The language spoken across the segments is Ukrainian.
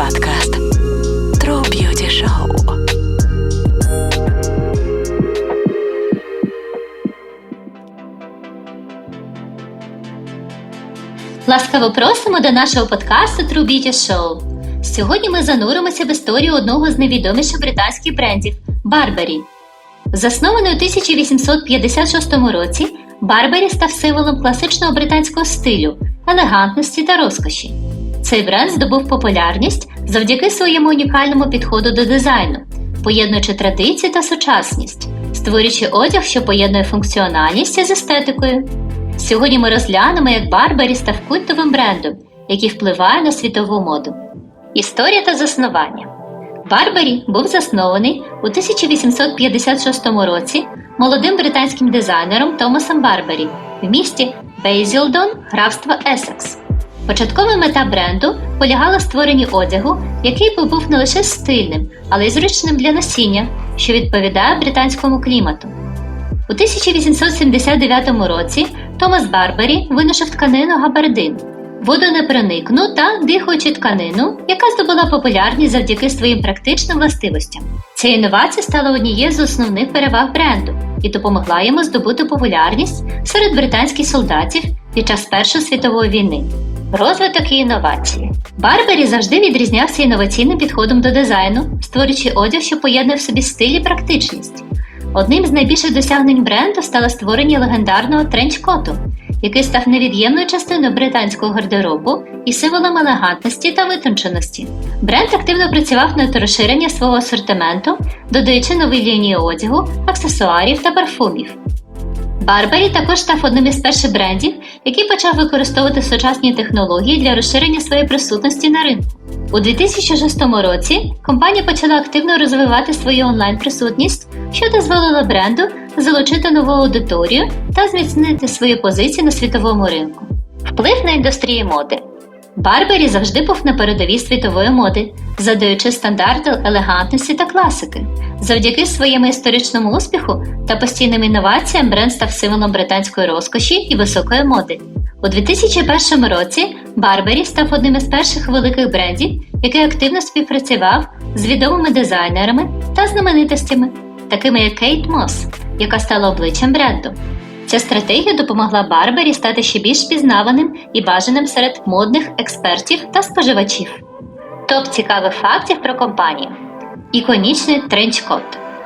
Подкаст True Beauty Show. Ласкаво просимо до нашого подкасту True Beauty Show. Сьогодні ми зануримося в історію одного з найвідоміших британських брендів Барбарі. Заснований у 1856 році, Барбарі став символом класичного британського стилю, елегантності та розкоші. Цей бренд здобув популярність завдяки своєму унікальному підходу до дизайну, поєднуючи традиції та сучасність, створюючи одяг, що поєднує функціональність з естетикою. Сьогодні ми розглянемо, як Барбарі став культовим брендом, який впливає на світову моду. Історія та заснування Барбарі був заснований у 1856 році молодим британським дизайнером Томасом Барбарі в місті Бейзілдон, графства Есекс. Початкова мета бренду полягала в створенні одягу, який би був не лише стильним, але й зручним для носіння, що відповідає британському клімату. У 1879 році Томас Барбарі винайшов тканину габардин, водонепроникну та дихаючу тканину, яка здобула популярність завдяки своїм практичним властивостям. Ця інновація стала однією з основних переваг бренду і допомогла йому здобути популярність серед британських солдатів під час Першої світової війни. Розвиток і інновації. Барбері завжди відрізнявся інноваційним підходом до дизайну, створюючи одяг, що поєднує в собі стиль і практичність. Одним з найбільших досягнень бренду стало створення легендарного тренч-коту, який став невід'ємною частиною британського гардеробу і символом елегантності та витонченості. Бренд активно працював над розширенням свого асортименту, додаючи нові лінії одягу, аксесуарів та парфумів. Барбарі також став одним із перших брендів, який почав використовувати сучасні технології для розширення своєї присутності на ринку. У 2006 році компанія почала активно розвивати свою онлайн-присутність, що дозволило бренду залучити нову аудиторію та зміцнити свою позицію на світовому ринку. Вплив на індустрію моди. Барбері завжди був на передовій світової моди, задаючи стандарти елегантності та класики. Завдяки своєму історичному успіху та постійним інноваціям бренд став символом британської розкоші і високої моди. У 2001 році Барбері став одним із перших великих брендів, який активно співпрацював з відомими дизайнерами та знаменитостями, такими як Кейт Мос, яка стала обличчям бренду. Ця стратегія допомогла Барбері стати ще більш пізнаваним і бажаним серед модних експертів та споживачів. Топ цікавих фактів про компанію. Іконічний тренчкот.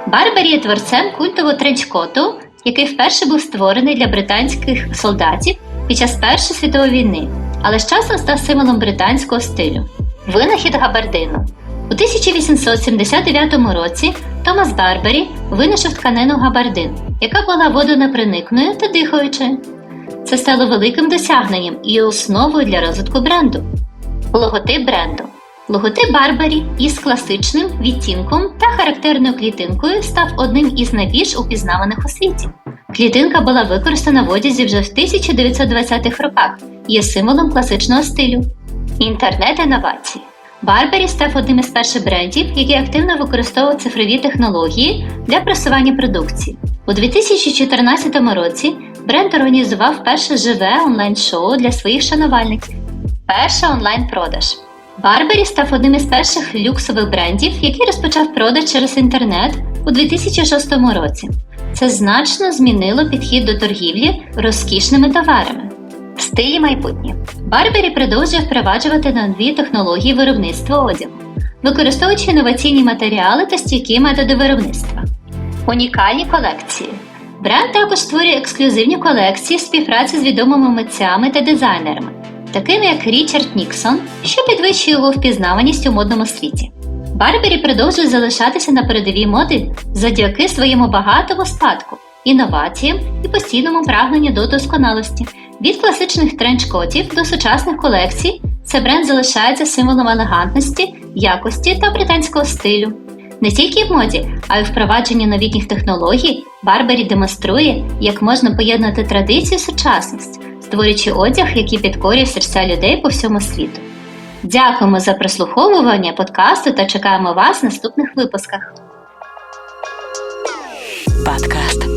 Барбері є творцем культового тренчкоту, який вперше був створений для британських солдатів під час Першої світової війни, але з часом став символом британського стилю. Винахід габардину. У 1879 році Томас Барбері винайшов тканину габардин, яка була водонепроникною та дихаючою. Це стало великим досягненням і основою для розвитку бренду. Логотип бренду. Логотип Барбарі із класичним відтінком та характерною клітинкою став одним із найбільш упізнаваних у світі. Клітинка була використана в одязі вже в 1920-х роках і є символом класичного стилю. Інтернет-інновації. Барбері став одним із перших брендів, який активно використовував цифрові технології для просування продукції. У 2014 році бренд організував перше живе онлайн-шоу для своїх шанувальників. Перша онлайн-продаж. Барбері став одним із перших люксових брендів, який розпочав продаж через інтернет у 2006 році. Це значно змінило підхід до торгівлі розкішними товарами. В стилі майбутнє. Барбері продовжує впроваджувати нові технології виробництва одягу, використовуючи інноваційні матеріали та стійкі методи виробництва. Унікальні колекції. Бренд також створює ексклюзивні колекції співпраці з відомими митцями та дизайнерами, такими як Річард Ніксон, що підвищує його впізнаваність у модному світі. Барбері продовжує залишатися на передовій моди завдяки своєму багатому спадку, інноваціям і постійному прагненню до досконалості. Від класичних тренч-котів до сучасних колекцій цей бренд залишається символом елегантності, якості та британського стилю. Не тільки в моді, а й у впровадженні новітніх технологій Барбері демонструє, як можна поєднати традицію і сучасність, створюючи одяг, який підкорює серця людей по всьому світу. Дякуємо за прослуховування подкасту та чекаємо вас в наступних випусках. Подкаст